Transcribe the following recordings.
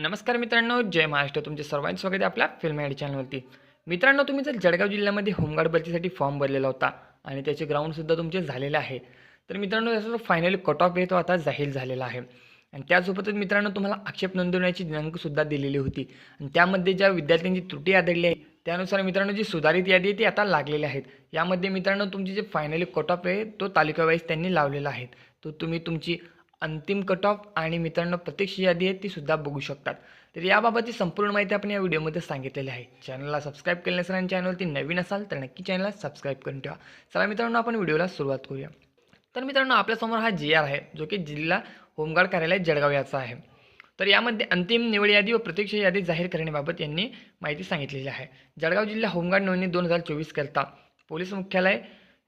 नमस्कार मित्रांनो जय महाराष्ट्र. तुमचे सर्वांचं स्वागत आहे आपल्या फिल्म ॲड चॅनलवरती मित्रांनो तुम्ही जर जळगाव जिल्ह्यामध्ये होमगार्ड भरतीसाठी फॉर्म भरलेला होता आणि त्याचे ग्राउंडसुद्धा तुमचे झालेले आहे तर मित्रांनो त्याचा जो फायनली कट ऑफ आहे तो आता जाहीर झालेला आहे. आणि त्यासोबतच मित्रांनो तुम्हाला आक्षेप नोंदवण्याची दिनांकसुद्धा दिलेली होती. आणि त्यामध्ये ज्या विद्यार्थ्यांची त्रुटी आढळली आहे त्यानुसार मित्रांनो जी सुधारित यादी आहे ती आता लागलेली आहेत. यामध्ये मित्रांनो तुमची जे फायनली कट ऑफ आहे तो तालुका वाईज त्यांनी लावलेला आहे. तो तुम्ही तुमची अंतिम कट ऑफ आणि मित्रांनो प्रत्यक्ष यादी आहे ती सुद्धा बघू शकतात. तर याबाबतची संपूर्ण माहिती आपण या व्हिडिओमध्ये सांगितलेली आहे. चॅनलला सबस्क्राईब केले नसेल आणि चॅनलवरती नवीन असाल तर नक्की चॅनलला सबस्क्राईब करून ठेवा. चला मित्रांनो आपण व्हिडिओला सुरुवात करूया. तर मित्रांनो आपल्यासमोर हा जी आर आहे जो की जिल्हा होमगार्ड कार्यालय जळगाव याचा आहे. तर यामध्ये अंतिम निवड यादी व प्रत्यक्ष यादी जाहीर करण्याबाबत यांनी माहिती सांगितलेली आहे. जळगाव जिल्हा होमगार्ड नोंदणी दोन हजार चोवीस करता. पोलीस मुख्यालय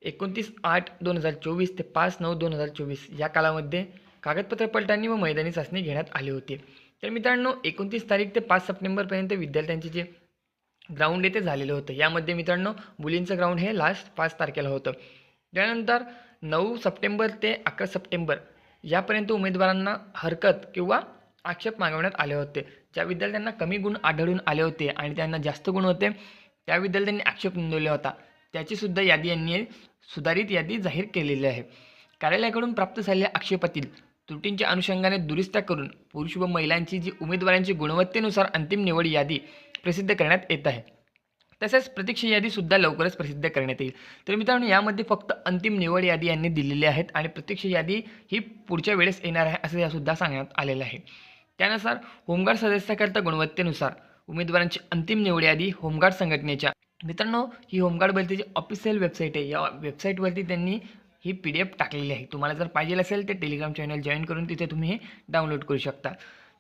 एकोणतीस आठ दोन हजार चोवीस ते पाच नऊ दोन हजार चोवीस या कालामध्ये कागदपत्र पलटणी व मैदानी चाचणी घेण्यात आली होती. तर मित्रांनो एकोणतीस तारीख ते पाच सप्टेंबरपर्यंत विद्यार्थ्यांचे जे ग्राउंड आहे ते झालेलं होतं. यामध्ये मित्रांनो मुलींचं ग्राउंड हे लास्ट पाच तारखेला होतं. त्यानंतर नऊ सप्टेंबर ते अकरा सप्टेंबर यापर्यंत उमेदवारांना हरकत किंवा आक्षेप मागवण्यात आले होते. ज्या विद्यार्थ्यांना कमी गुण आढळून आले होते आणि त्यांना जास्त गुण होते त्या विद्यार्थ्यांनी आक्षेप नोंदवला होता. त्याचीसुद्धा यादी यांनी सुधारित यादी जाहीर केलेली आहे. कार्यालयाकडून प्राप्त झालेल्या आक्षेपातील त्रुटींच्या अनुषंगाने दुरुस्त्या करून पुरुष व महिलांची जी उमेदवारांची गुणवत्तेनुसार अंतिम निवड यादी प्रसिद्ध करण्यात येत आहे. तसेच प्रतीक्षा यादीसुद्धा लवकरच प्रसिद्ध करण्यात येईल. तर मित्रांनो यामध्ये फक्त अंतिम निवड यादी यांनी दिलेली आहेत आणि प्रत्यक्ष यादी ही पुढच्या वेळेस येणार आहे असं यासुद्धा सांगण्यात आलेलं आहे. त्यानुसार होमगार्ड सदस्याकरता गुणवत्तेनुसार उमेदवारांची अंतिम निवड यादी होमगार्ड संघटनेच्या. मित्रांनो ही होमगार्ड भरतीची ऑफिशियल वेबसाईट आहे. या वेबसाईटवरती त्यांनी ही पी डी एफ टाकलेली आहे. तुम्हाला जर पाहिजे असेल ते टेलिग्राम चॅनल जॉईन करून तिथे तुम्ही हे डाउनलोड करू शकता.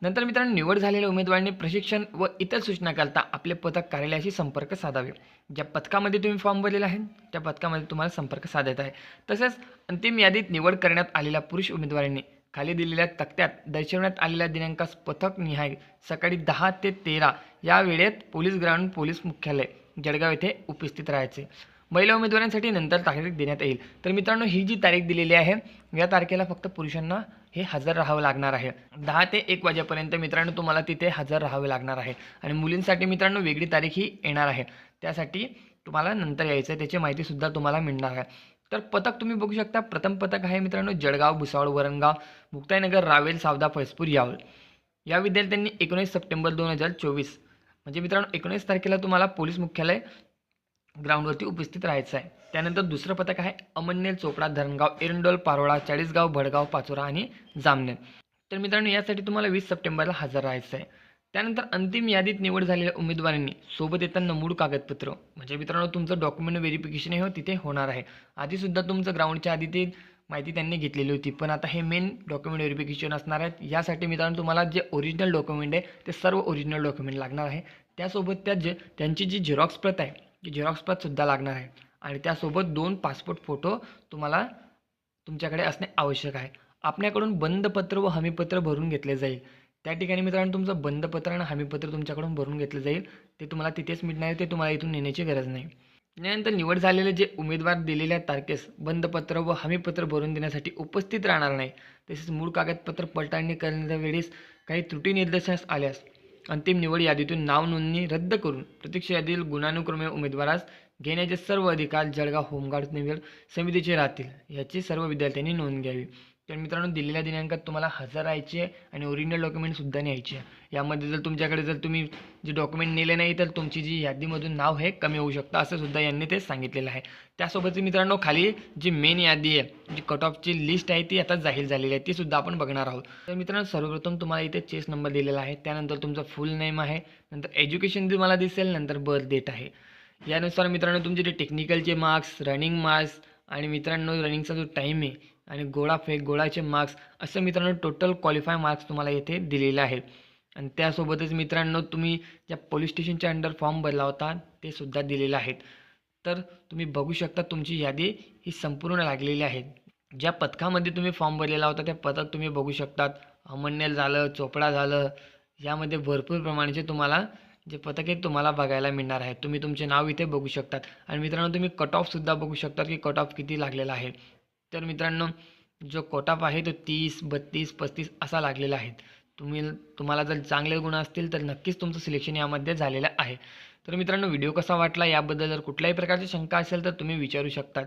नंतर मित्रांनो निवड झालेल्या उमेदवारांनी प्रशिक्षण व इतर सूचनाकरता आपले पथक कार्यालयाशी संपर्क साधावे. ज्या पथकामध्ये तुम्ही फॉर्म भरलेला आहे त्या पथकामध्ये तुम्हाला संपर्क साधायचा आहे. तसेच अंतिम यादीत निवड करण्यात आलेल्या पुरुष उमेदवारांनी खाली दिलेल्या तक्त्यात दर्शवण्यात आलेल्या दिनांकास पथक निहाय सकाळी दहा ते तेरा या वेळेत पोलीस ग्राउंड पोलीस मुख्यालय जळगाव येथे उपस्थित राहायचे. महिला उमेदवारांसाठी नंतर तारीख देण्यात येईल. तर मित्रांनो ही जी तारीख दिलेली आहे या तारखेला फक्त पुरुषांना हे हजर राहावं लागणार आहे. दहा ते एक वाजेपर्यंत मित्रांनो तुम्हाला तिथे हजर राहावे लागणार आहे. आणि मुलींसाठी मित्रांनो वेगळी तारीख ही येणार आहे. त्यासाठी तुम्हाला नंतर यायचं आहे त्याची माहितीसुद्धा तुम्हाला मिळणार आहे. तर पथक तुम्ही बघू शकता प्रथम पथक आहे मित्रांनो जळगाव भुसावळ वरणगाव मुक्ताईनगर रावेल सावदा फैजपूर यावल या विद्यार्थ्यांनी एकोणीस सप्टेंबर दोन हजार चोवीस म्हणजे मित्रांनो एकोणीस तारखेला तुम्हाला पोलीस मुख्यालय ग्राउंडवरती उपस्थित राहायचं आहे. त्यानंतर दुसरं पथक आहे अमन्य चोपडा धरणगाव एरंडोल पारोळा चाळीसगाव भडगाव पाचोरा आणि जामनेर. तर मित्रांनो यासाठी तुम्हाला वीस सप्टेंबरला हजर राहायचं आहे. त्यानंतर अंतिम यादीत निवड झालेल्या उमेदवारांनी सोबत येताना मूळ कागदपत्र. म्हणजे मित्रांनो तुमचं डॉक्युमेंट व्हेरिफिकेशन हे हो तिथे होणार आहे. आधीसुद्धा तुमचं ग्राउंडच्या आधी ते माहिती त्यांनी घेतलेली होती. पण आता हे मेन डॉक्युमेंट व्हेरिफिकेशन असणार आहेत. यासाठी मित्रांनो तुम्हाला जे ओरिजिनल डॉक्युमेंट आहे ते सर्व ओरिजिनल डॉक्युमेंट लागणार आहे. त्यासोबत त्या जे त्यांची जी झेरॉक्स प्रत आहे झेरॉक्स प्रतसुद्धा लागणार आहे. आणि त्यासोबत दोन पासपोर्ट फोटो तुम्हाला तुमच्याकडे असणे आवश्यक आहे. आपल्याकडून बंदपत्र व हमीपत्र भरून घेतले जाईल. त्या ठिकाणी मित्रांनो तुमचं बंदपत्र आणि हमीपत्र तुमच्याकडून भरून घेतलं जाईल. ते तुम्हाला तिथेच मिळणार आहे ते तुम्हाला इथून नेण्याची गरज नाही. त्यानंतर निवड झालेले जे उमेदवार दिलेल्या तारखेस बंदपत्र व हमीपत्र भरून देण्यासाठी उपस्थित राहणार नाही. तसेच मूळ कागदपत्र पडताळणी करण्याच्या वेळेस काही त्रुटी निर्देशास आल्यास अंतिम निवड यादीतून नाव नोंदणी रद्द करून प्रत्यक्ष यादीतील गुणानुक्रमे उमेदवारास घेण्याचे सर्व अधिकार जळगाव होमगार्ड निवड समितीचे राहतील. याची सर्व विद्यार्थ्यांनी नोंद घ्यावी. तर मित्रांनो दिलेल्या दिनांकात तुम्हाला हजर राहायचे आणि ओरिजिनल डॉक्युमेंटसुद्धा न्यायचे यामध्ये जर तुमच्याकडे जर तुम्ही जे डॉक्युमेंट नेले नाही तर तुमची जी यादीमधून नाव हे कमी होऊ शकतं असं सुद्धा यांनी ते सांगितलेलं आहे. त्यासोबत मित्रांनो खाली जी मेन यादी आहे जी कट ऑफची लिस्ट आहे ती आता जाहीर झालेली आहे ती सुद्धा आपण बघणार आहोत. तर मित्रांनो सर्वप्रथम तुम्हाला इथे चेस नंबर दिलेला आहे. त्यानंतर तुमचा फुल नेम आहे नंतर एज्युकेशन तुम्हाला दिसेल नंतर बर्थ डेट आहे. यानुसार मित्रांनो तुमचे जे टेक्निकलचे मार्क्स रनिंग मार्क्स आणि मित्रांनो रनिंगचा जो टाईम आहे आणि गोळा फेक गोळाचे मार्क्स असं मित्रांनो टोटल क्वालिफाय मार्क्स तुम्हाला येथे दिलेले आहेत. आणि त्यासोबतच मित्रांनो तुम्ही ज्या पोलीस स्टेशनच्या अंडर फॉर्म भरला होता ते सुद्धा दिलेले आहेत. तर तुम्ही बघू शकता तुमची यादी ही संपूर्ण लागलेली आहे. ज्या पथकामध्ये तुम्ही फॉर्म भरलेला होता त्या पथक तुम्ही बघू शकतात. अमन्यल झालं चोपडा झालं यामध्ये भरपूर प्रमाणाचे तुम्हाला जे पथक आहे तुम्हाला बघायला मिळणार आहे. तुम्ही तुमचे नाव इथे बघू शकतात. आणि मित्रांनो तुम्ही कट ऑफसुद्धा बघू शकतात की कट ऑफ किती लागलेला आहे. तर मित्रांनो जो कोटाप आहे तो तीस बत्तीस पस्तीस असा लागलेला आहे. तुम्ही तुम्हाला जर चांगले गुण असतील तर नक्कीच तुमचं सिलेक्शन यामध्ये झालेलं आहे. तर मित्रांनो व्हिडिओ कसा वाटला याबद्दल जर कुठल्याही प्रकारची शंका असेल तर तुम्ही विचारू शकतात.